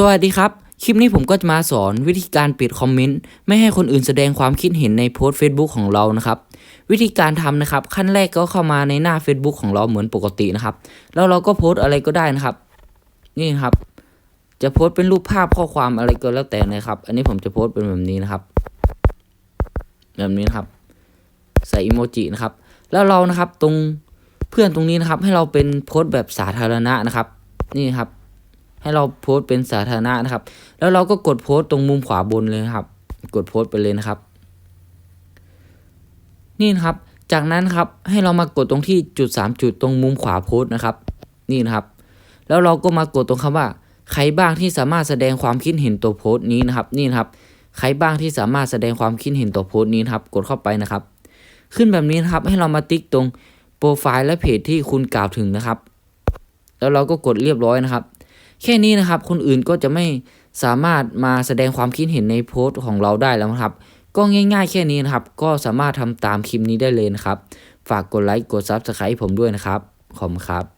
สวัสดีครับ คลิปนี้ผมก็จะมาสอนวิธีการปิดคอมเมนต์ไม่ให้คนอื่นแสดงความคิดเห็นในโพสต์ Facebook ของเรานะครับ วิธีการทำนะครับ ขั้นแรกก็เข้ามาในหน้า Facebook ของเราเหมือนปกตินะครับ แล้วเราก็โพสต์อะไรก็ได้นะครับ นี่ครับ จะโพสต์เป็นรูปภาพข้อความอะไรก็แล้วแต่นะครับ อันนี้ผมจะโพสต์เป็นแบบนี้นะครับ แบบนี้นะครับ ใส่อิโมจินะครับ แล้วเรานะครับตรงเพื่อนตรงนี้นะครับ ให้เราเป็นโพสต์แบบสาธารณะนะครับ นี่ครับ ให้เราโพสต์เป็นสาธารณะนะครับ แล้วเราก็กดโพสต์ตรงมุมขวาบนเลยนะครับ กดโพสต์ไปเลยนะครับ นี่นะครับ จากนั้นครับให้เรามากดตรงที่จุด 3 จุดตรงมุมขวาโพสต์นะครับ นี่นะครับ แล้วเราก็มากดตรงคำว่า ใครบ้างที่สามารถแสดงความคิดเห็นตัวโพสต์นี้นะครับ นี่นะครับ ใครบ้างที่สามารถแสดงความคิดเห็นตัวโพสต์นี้นะครับ กดเข้าไปนะครับ ขึ้นแบบนี้นะครับ ให้เรามาติ๊กตรงโปรไฟล์และเพจที่คุณกล่าวถึงนะครับ แล้วเราก็กดเรียบร้อยนะครับ แค่นี้นะครับ คนอื่นก็จะไม่สามารถมาแสดงความคิดเห็นในโพสต์ของเราได้แล้วนะครับ ก็ง่าย ๆ แค่นี้นะครับ ก็สามารถทำตามคลิปนี้ได้เลยนะครับ ฝากกดไลค์กด Subscribe ผมด้วยนะครับ ขอบคุณครับ